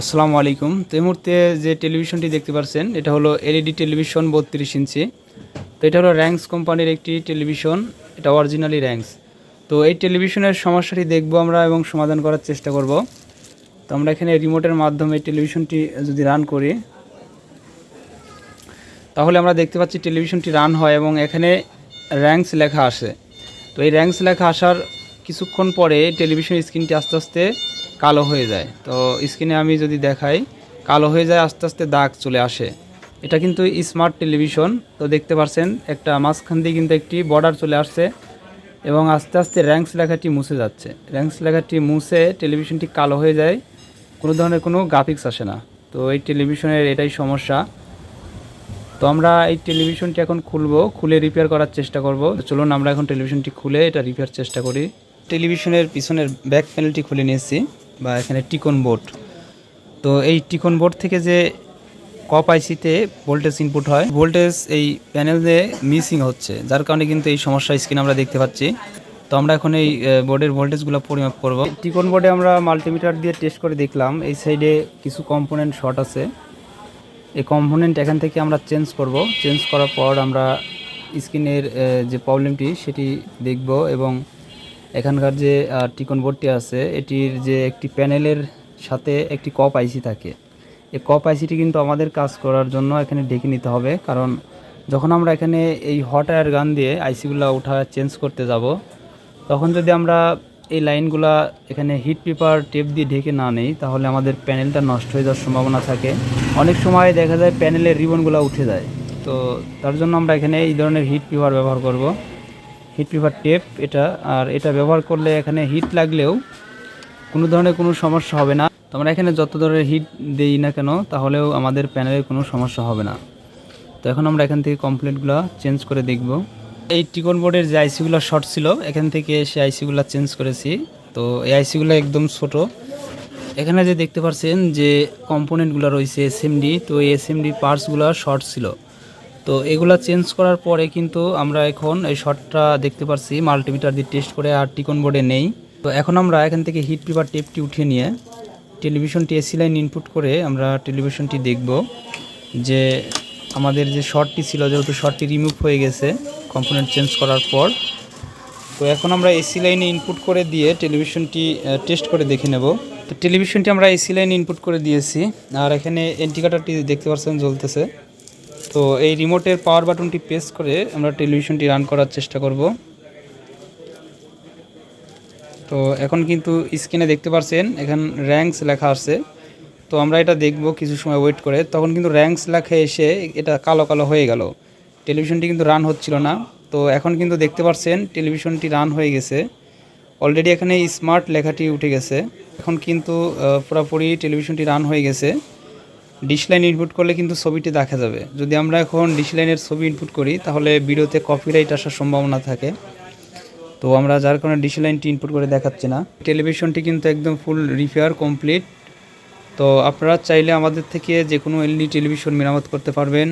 আসসালামু আলাইকুম। তো এই মুহূর্তে যে টেলিভিশনটি দেখতে পাচ্ছেন এটা হলো এলইডি টেলিভিশন বত্রিশ ইঞ্চি। তো এটা হলো র্যাঙ্কস কোম্পানির একটি টেলিভিশন, এটা অরিজিনালি র্যাঙ্কস তো এই টেলিভিশনের সমস্যাটি দেখব আমরা এবং সমাধান করার চেষ্টা করব। তো আমরা এখানে রিমোটের মাধ্যমে টেলিভিশনটি যদি রান করি, তাহলে আমরা দেখতে পাচ্ছি টেলিভিশনটি রান হয় এবং এখানে র্যাঙ্কস লেখা আসে। তো এই র্যাঙ্কস লেখা আসার কিছুক্ষণ পরে টেলিভিশন স্ক্রিনটি আস্তে আস্তে কালো হয়ে যায়। তো স্ক্রিনে আমি যদি দেখাই, কালো হয়ে যায়, আস্তে আস্তে দাগ চলে আসে। এটা কিন্তু স্মার্ট টেলিভিশন তো দেখতে পাচ্ছেন একটা মাঝখান দিয়ে কিন্তু একটি বর্ডার চলে আসছে এবং আস্তে আস্তে র্যাঙ্কস লেখাটি মুছে যাচ্ছে। র্যাঙ্কস লেখাটি মুছে টেলিভিশনটি কালো হয়ে যায়, কোনো ধরনের কোনো গ্রাফিক্স আসে না। তো এই টেলিভিশনের এটাই সমস্যা। তো আমরা এই টেলিভিশনটি এখন খুলবো, খুলে রিপেয়ার করার চেষ্টা করব। চলুন আমরা এখন টেলিভিশনটি খুলে এটা রিপেয়ার চেষ্টা করি। টেলিভিশনের পিছনের ব্যাক প্যানেলটি খুলে নিয়েছি। বা এখানে টিকন বোর্ড। তো এই টিকন বোর্ড থেকে যে কপ আইসিতে ভোল্টেজ ইনপুট হয়, ভোল্টেজ এই প্যানেলে মিসিং হচ্ছে। যার কারণে কিন্তু এই সমস্যা স্ক্রিন আমরা দেখতে পাচ্ছি। তো আমরা এখন এই বোর্ডের ভোল্টেজগুলো পরিমাপ করব। টিকন বোর্ডে আমরা মাল্টিমিটার দিয়ে টেস্ট করে দেখলাম। এই সাইডে কিছু কম্পোনেন্ট শর্ট আছে। এই কম্পোনেন্ট এখান থেকে আমরা চেঞ্জ করব। চেঞ্জ করার পর আমরা স্ক্রিনের যে প্রবলেমটি সেটি দেখব এবং এখানকার যে টিকন বোর্ডটি আছে, এটির যে একটি প্যানেলের সাথে একটি কপ আইসি থাকে। এই কপ আইসিটি কিন্তু আমাদের কাজ করার জন্য এখানে ডেকে নিতে হবে, কারণ যখন আমরা এখানে এই হট এয়ার গান দিয়ে আইসিগুলো উঠা চেঞ্জ করতে যাব, তখন যদি আমরা এই লাইনগুলা এখানে হিট পেপার টেপ দিয়ে ঢেকে না নেই, তাহলে আমাদের প্যানেলটা নষ্ট হয়ে যাওয়ার সম্ভাবনা থাকে। অনেক সময় দেখা যায় প্যানেলের রিবনগুলো উঠে যায়। তো তার জন্য আমরা এখানে এই ধরনের হিট পেপার ব্যবহার করব। হিট পেপার টেপ এটা, আর এটা ব্যবহার করলে এখানে হিট লাগলেও কোনো ধরনের কোনো সমস্যা হবে না। তো আমরা এখানে যত ধরনের হিট দেই না কেন, তাহলেও আমাদের প্যানেলের কোনো সমস্যা হবে না। তো এখন আমরা এখান থেকে কমপ্লেটগুলো চেঞ্জ করে দেখব। এই টিকন বোর্ডের যে আইসিগুলো শর্ট ছিল, এখান থেকে সেই আইসিগুলো চেঞ্জ করেছি। তো এই আইসিগুলো একদম ছোট। এখানে যে দেখতে পাচ্ছেন যে কম্পোনেন্টগুলো রয়েছে এসএমডি তো এই এসএমডি পার্টসগুলো শর্ট ছিল। তো এগুলা চেঞ্জ করার পরে কিন্তু আমরা এখন এই শর্টটা দেখতে পারছি। মাল্টিমিটার দিয়ে টেস্ট করে আর টিকন বোর্ডে নেই। তো এখন আমরা এখান থেকে হিট পেপার টেপটি উঠিয়ে নিয়ে টেলিভিশনটি এসি লাইন ইনপুট করে আমরা টেলিভিশনটি দেখব যে আমাদের যে শর্টটি ছিল, যেহেতু শর্টটি রিমুভ হয়ে গেছে কম্পোনেন্ট চেঞ্জ করার পর। তো এখন আমরা এসি লাইনে ইনপুট করে দিয়ে টেলিভিশনটি টেস্ট করে দেখে নেব। তো টেলিভিশনটি আমরা এসি লাইনে ইনপুট করে দিয়েছি। আর এখানে এন্টিকাটারটি দেখতে পাচ্ছেন জ্বলতেছে। তো এই রিমোটের পাওয়ার বাটনটি প্রেস করে আমরা টেলিভিশনটি রান করার চেষ্টা করব। তো এখন কিন্তু স্ক্রিনে দেখতে পাচ্ছেন এখানে র্যাঙ্কস লেখা আছে। তো আমরা এটা দেখব কিছু সময় ওয়েট করে। তখন কিন্তু র্যাঙ্কস লেখা এসে এটা কালো কালো হয়ে গেল। টেলিভিশনটি কিন্তু রান হচ্ছিল না। তো এখন কিন্তু দেখতে পাচ্ছেন টেলিভিশনটি রান হয়ে গেছে। অলরেডি এখানে স্মার্ট লেখাটি উঠে গেছে। এখন কিন্তু পুরোপুরি টেলিভিশনটি রান হয়ে গেছে। ডিশ লাইন ইনপুট করলে কিন্তু ছবিটি দেখা যাবে। যদি আমরা এখন ডিসলাইনের ছবি ইনপুট করি, তাহলে ভিডিওতে কপিরাইট আসার সম্ভাবনা থাকে। তো আমরা যার কারণে ডিসলাইনটি ইনপুট করে দেখাচ্ছি না। টেলিভিশনটি কিন্তু একদম ফুল রিপেয়ার কমপ্লিট তো আপনারা চাইলে আমাদের থেকে যে কোনো এলডি টেলিভিশন মেরামত করতে পারবেন।